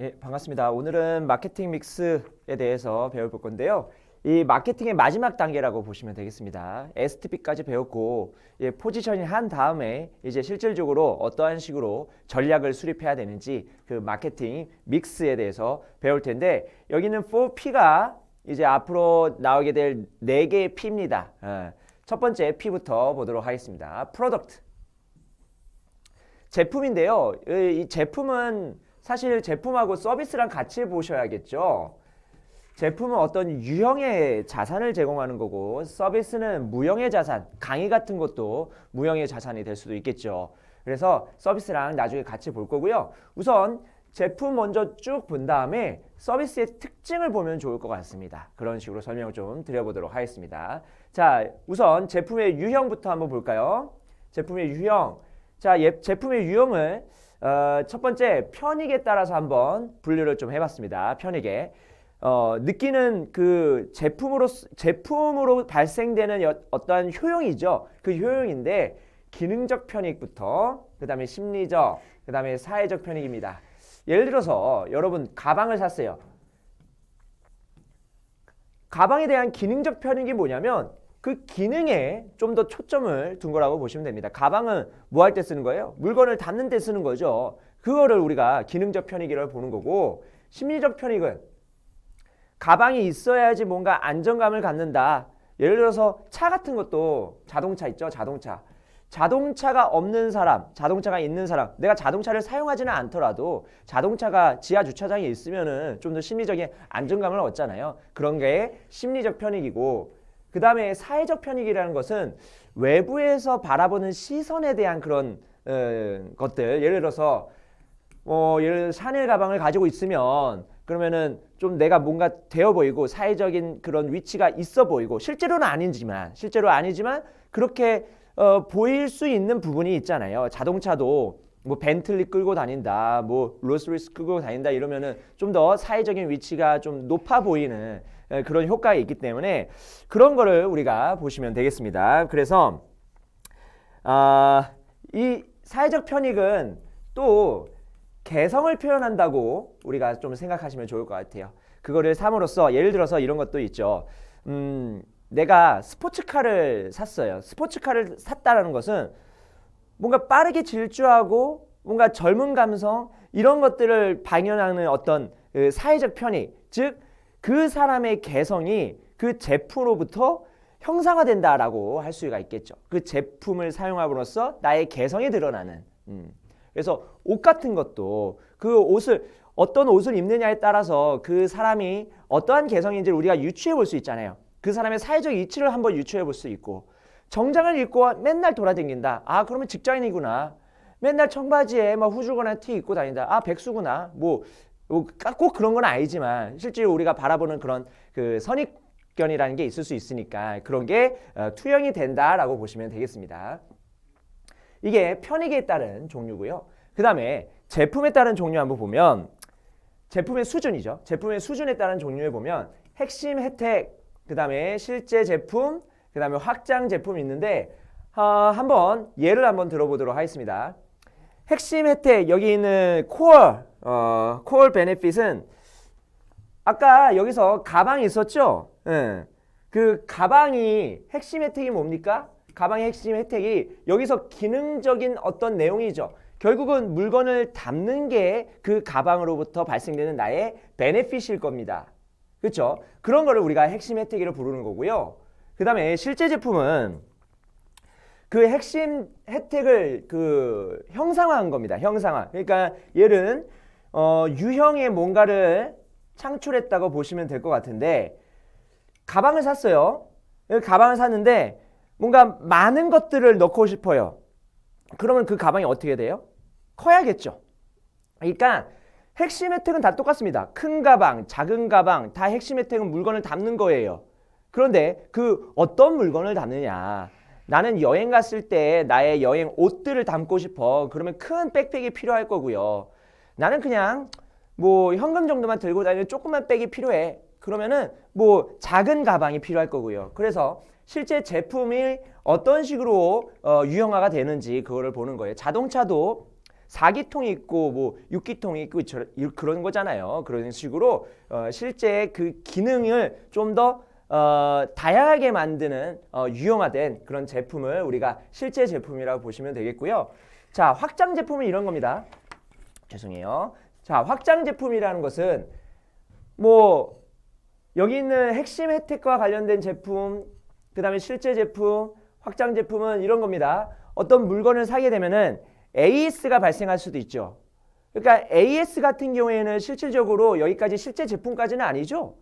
예, 반갑습니다. 오늘은 마케팅 믹스에 대해서 배워볼 건데요. 이 마케팅의 마지막 단계라고 보시면 되겠습니다. STP까지 배웠고 예, 포지셔닝 한 다음에 이제 실질적으로 어떠한 식으로 전략을 수립해야 되는지 그 마케팅 믹스에 대해서 배울 텐데 여기는 4P가 이제 앞으로 나오게 될 네 개의 P입니다. 어, 첫 번째 P부터 보도록 하겠습니다. 프로덕트. 제품인데요. 이 제품은 사실 제품하고 서비스랑 같이 보셔야겠죠. 제품은 어떤 유형의 자산을 제공하는 거고 서비스는 무형의 자산, 강의 같은 것도 무형의 자산이 될 수도 있겠죠. 그래서 서비스랑 나중에 같이 볼 거고요. 우선 제품 먼저 쭉 본 다음에 서비스의 특징을 보면 좋을 것 같습니다. 그런 식으로 설명을 좀 드려보도록 하겠습니다. 자, 우선 제품의 유형부터 한번 볼까요? 제품의 유형. 자, 예, 제품의 유형을 어, 첫 번째 편익에 따라서 한번 분류를 좀 해봤습니다. 편익에 어, 느끼는 그 제품으로 제품으로 발생되는 여, 어떠한 효용이죠. 그 효용인데 기능적 편익부터 그다음에 심리적 그다음에 사회적 편익입니다. 예를 들어서 여러분 가방을 샀어요. 가방에 대한 기능적 편익이 뭐냐면 그 기능에 좀 더 초점을 둔 거라고 보시면 됩니다. 가방은 뭐 할 때 쓰는 거예요? 물건을 담는 데 쓰는 거죠. 그거를 우리가 기능적 편익이라고 보는 거고 심리적 편익은 가방이 있어야지 뭔가 안정감을 갖는다. 예를 들어서 차 같은 것도 자동차 있죠? 자동차. 자동차가 없는 사람, 자동차가 있는 사람, 내가 자동차를 사용하지는 않더라도 자동차가 지하 주차장에 있으면은 좀 더 심리적인 안정감을 얻잖아요. 그런 게 심리적 편익이고 그 다음에 사회적 편익이라는 것은 외부에서 바라보는 시선에 대한 그런 어, 것들 예를 들어서 어, 예를 들어 샤넬 가방을 가지고 있으면 그러면은 좀 내가 뭔가 되어 보이고 사회적인 그런 위치가 있어 보이고 실제로는 아니지만 실제로 아니지만 그렇게 어, 보일 수 있는 부분이 있잖아요. 자동차도 뭐 벤틀리 끌고 다닌다, 뭐 롤스로이스 끌고 다닌다 이러면은 좀 더 사회적인 위치가 좀 높아 보이는 에, 그런 효과가 있기 때문에 그런 거를 우리가 보시면 되겠습니다. 그래서 아, 이 사회적 편익은 또 개성을 표현한다고 우리가 좀 생각하시면 좋을 것 같아요. 그거를 삼으로써 예를 들어서 이런 것도 있죠. 음, 내가 스포츠카를 샀어요. 스포츠카를 샀다라는 것은 뭔가 빠르게 질주하고 뭔가 젊은 감성 이런 것들을 방영하는 어떤 그 사회적 편익, 즉 그 사람의 개성이 그 제품으로부터 형상화된다라고 할 수가 있겠죠. 그 제품을 사용함으로써 나의 개성이 드러나는. 음. 그래서 옷 같은 것도 그 옷을 어떤 옷을 입느냐에 따라서 그 사람이 어떠한 개성인지를 우리가 유추해 볼 수 있잖아요. 그 사람의 사회적 이치를 한번 유추해 볼 수 있고 정장을 입고 맨날 돌아다닌다. 아 그러면 직장인이구나. 맨날 청바지에 막 후줄거나 티 입고 다닌다. 아 백수구나. 뭐 꼭 그런 건 아니지만 실제로 우리가 바라보는 그런 그 선입견이라는 게 있을 수 있으니까 그런 게 어, 투영이 된다라고 보시면 되겠습니다. 이게 편익에 따른 종류고요. 그 다음에 제품에 따른 종류 한번 보면 제품의 수준이죠. 제품의 수준에 따른 종류에 보면 핵심 혜택, 그 다음에 실제 제품, 그 다음에 확장 제품이 있는데 어, 한번 예를 한번 들어보도록 하겠습니다. 핵심 혜택 여기 있는 코어 어, 코어 베네핏은 아까 여기서 가방이 있었죠? 예. 그 가방이 핵심 혜택이 뭡니까? 가방의 핵심 혜택이 여기서 기능적인 어떤 내용이죠. 결국은 물건을 담는 게 그 가방으로부터 발생되는 나의 베네핏일 겁니다. 그렇죠? 그런 거를 우리가 핵심 혜택이라고 부르는 거고요. 그 다음에 실제 제품은 그 핵심 혜택을 그 형상화한 겁니다. 형상화. 그러니까 얘는 어, 유형의 뭔가를 창출했다고 보시면 될 것 같은데 가방을 샀어요. 가방을 샀는데 뭔가 많은 것들을 넣고 싶어요. 그러면 그 가방이 어떻게 돼요? 커야겠죠. 그러니까 핵심 혜택은 다 똑같습니다. 큰 가방, 작은 가방, 다 핵심 혜택은 물건을 담는 거예요. 그런데 그 어떤 물건을 담느냐. 나는 여행 갔을 때 나의 여행 옷들을 담고 싶어. 그러면 큰 백팩이 필요할 거고요. 나는 그냥 뭐 현금 정도만 들고 다니는 조그만 백이 필요해. 그러면은 뭐 작은 가방이 필요할 거고요. 그래서 실제 제품이 어떤 식으로 어, 유형화가 되는지 그거를 보는 거예요. 자동차도 4기통이 있고 뭐 6기통이 있고 그런 거잖아요. 그런 식으로 어, 실제 그 기능을 좀더 어, 다양하게 만드는 어, 유용화된 그런 제품을 우리가 실제 제품이라고 보시면 되겠고요. 자, 확장 제품은 이런 겁니다. 죄송해요. 자, 확장 제품이라는 것은 뭐 여기 있는 핵심 혜택과 관련된 제품, 그 다음에 실제 제품, 확장 제품은 이런 겁니다. 어떤 물건을 사게 되면은 AS가 발생할 수도 있죠. 그러니까 AS 같은 경우에는 실질적으로 여기까지 실제 제품까지는 아니죠.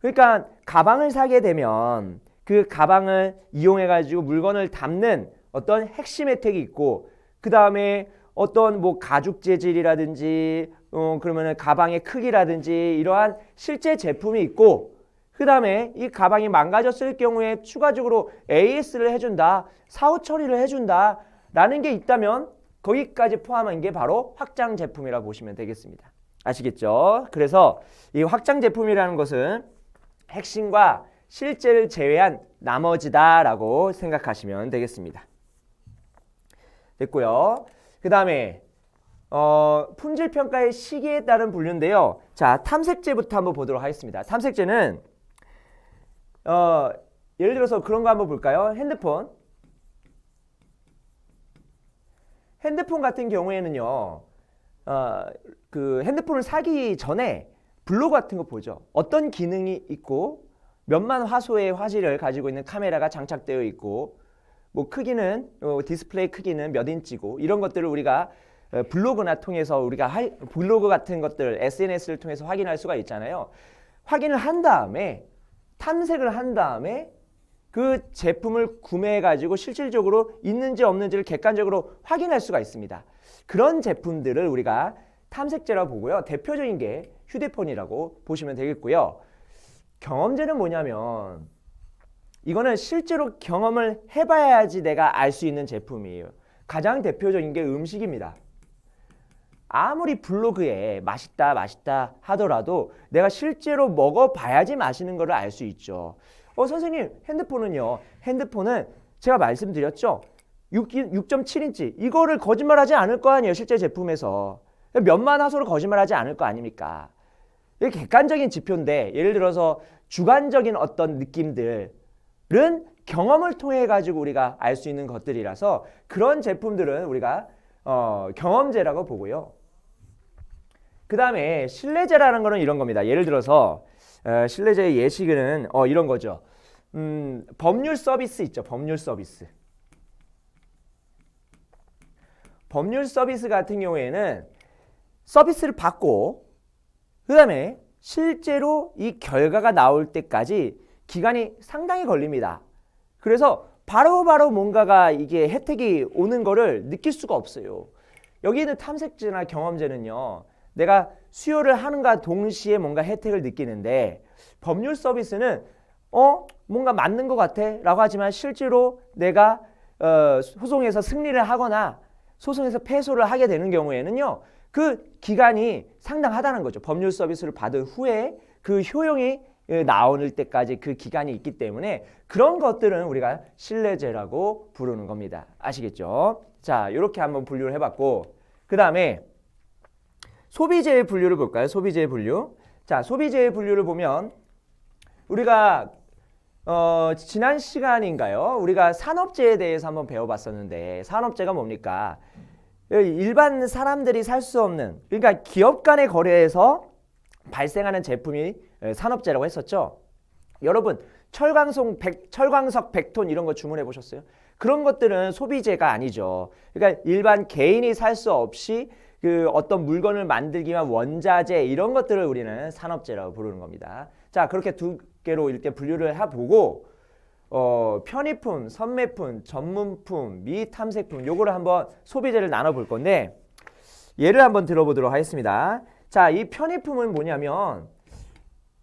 그러니까 가방을 사게 되면 그 가방을 이용해 가지고 물건을 담는 어떤 핵심 혜택이 있고 그 다음에 어떤 뭐 가죽 재질이라든지 어 그러면은 가방의 크기라든지 이러한 실제 제품이 있고 그 다음에 이 가방이 망가졌을 경우에 추가적으로 AS를 해준다 사후 처리를 해준다 라는 게 있다면 거기까지 포함한 게 바로 확장 제품이라고 보시면 되겠습니다. 아시겠죠? 그래서 이 확장 제품이라는 것은 핵심과 실제를 제외한 나머지다라고 생각하시면 되겠습니다. 됐고요. 그 다음에 어, 품질 평가의 시기에 따른 분류인데요. 자, 탐색제부터 한번 보도록 하겠습니다. 탐색제는 어, 예를 들어서 그런 거 한번 볼까요? 핸드폰. 핸드폰 같은 경우에는요. 어, 그 핸드폰을 사기 전에 블로그 같은 거 보죠. 어떤 기능이 있고 몇만 화소의 화질을 가지고 있는 카메라가 장착되어 있고 뭐 크기는 어, 디스플레이 크기는 몇 인치고 이런 것들을 우리가 어, 블로그나 통해서 우리가 할, 블로그 같은 것들 SNS를 통해서 확인할 수가 있잖아요. 확인을 한 다음에 탐색을 한 다음에 그 제품을 구매해 가지고 실질적으로 있는지 없는지를 객관적으로 확인할 수가 있습니다. 그런 제품들을 우리가 탐색제라고 보고요. 대표적인 게 휴대폰이라고 보시면 되겠고요. 경험제는 뭐냐면 이거는 실제로 경험을 해봐야지 내가 알 수 있는 제품이에요. 가장 대표적인 게 음식입니다. 아무리 블로그에 맛있다 맛있다 하더라도 내가 실제로 먹어봐야지 맛있는 거를 알수 있죠. 어 선생님 핸드폰은요. 핸드폰은 제가 말씀드렸죠. 6, 6.7인치 이거를 거짓말하지 않을 거 아니에요. 실제 제품에서 몇만 화소를 거짓말하지 않을 거 아닙니까? 이게 객관적인 지표인데 예를 들어서 주관적인 어떤 느낌들은 경험을 통해 가지고 우리가 알 수 있는 것들이라서 그런 제품들은 우리가 어, 경험제라고 보고요. 그 다음에 신뢰제라는 거는 이런 겁니다. 예를 들어서 어, 신뢰제의 예시는 어, 이런 거죠. 음, 법률 서비스 있죠. 법률 서비스. 법률 서비스 같은 경우에는 서비스를 받고 그 다음에 실제로 이 결과가 나올 때까지 기간이 상당히 걸립니다. 그래서 바로바로 바로 뭔가가 이게 혜택이 오는 거를 느낄 수가 없어요. 여기 있는 탐색제나 경험제는요. 내가 수요를 하는가 동시에 뭔가 혜택을 느끼는데 법률 서비스는 어 뭔가 맞는 것 같아 라고 하지만 실제로 내가 어, 소송에서 승리를 하거나 소송에서 패소를 하게 되는 경우에는요 그 기간이 상당하다는 거죠 법률 서비스를 받은 후에 그 효용이 예, 나올 때까지 그 기간이 있기 때문에 그런 것들은 우리가 신뢰제라고 부르는 겁니다 아시겠죠 자 이렇게 한번 분류를 해봤고 그 다음에 소비재의 분류를 볼까요? 소비재의 분류. 자, 소비재의 분류를 보면 우리가 어, 지난 시간인가요? 우리가 산업재에 대해서 한번 배워봤었는데 산업재가 뭡니까? 일반 사람들이 살 수 없는 그러니까 기업 간의 거래에서 발생하는 제품이 산업재라고 했었죠. 여러분 철광석 100, 철광석 100톤 이런 거 주문해 보셨어요? 그런 것들은 소비재가 아니죠. 그러니까 일반 개인이 살 수 없이 그 어떤 물건을 만들기 위한 원자재 이런 것들을 우리는 산업재라고 부르는 겁니다. 자 그렇게 두 개로 이렇게 분류를 해보고 어, 편의품, 선매품, 전문품, 미탐색품 요거를 한번 소비재를 나눠볼 건데 예를 한번 들어보도록 하겠습니다. 자, 이 편의품은 뭐냐면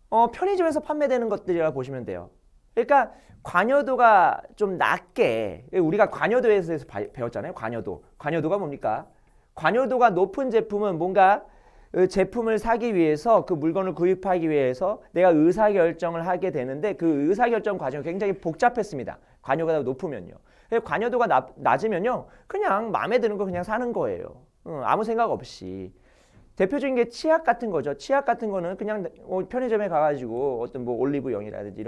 어, 편의점에서 판매되는 것들이라고 보시면 돼요. 그러니까 관여도가 좀 낮게 우리가 관여도에 대해서 배웠잖아요. 관여도. 관여도가 뭡니까? 관여도가 높은 제품은 뭔가 그 제품을 사기 위해서 그 물건을 구입하기 위해서 내가 의사결정을 하게 되는데 그 의사결정 과정이 굉장히 복잡했습니다. 관여도가 높으면요. 관여도가 낮, 낮으면요. 그냥 마음에 드는 거 그냥 사는 거예요. 어, 아무 생각 없이 대표적인 게 치약 같은 거죠. 치약 같은 거는 그냥 어, 편의점에 가가지고 어떤 뭐 올리브영이라든지 이런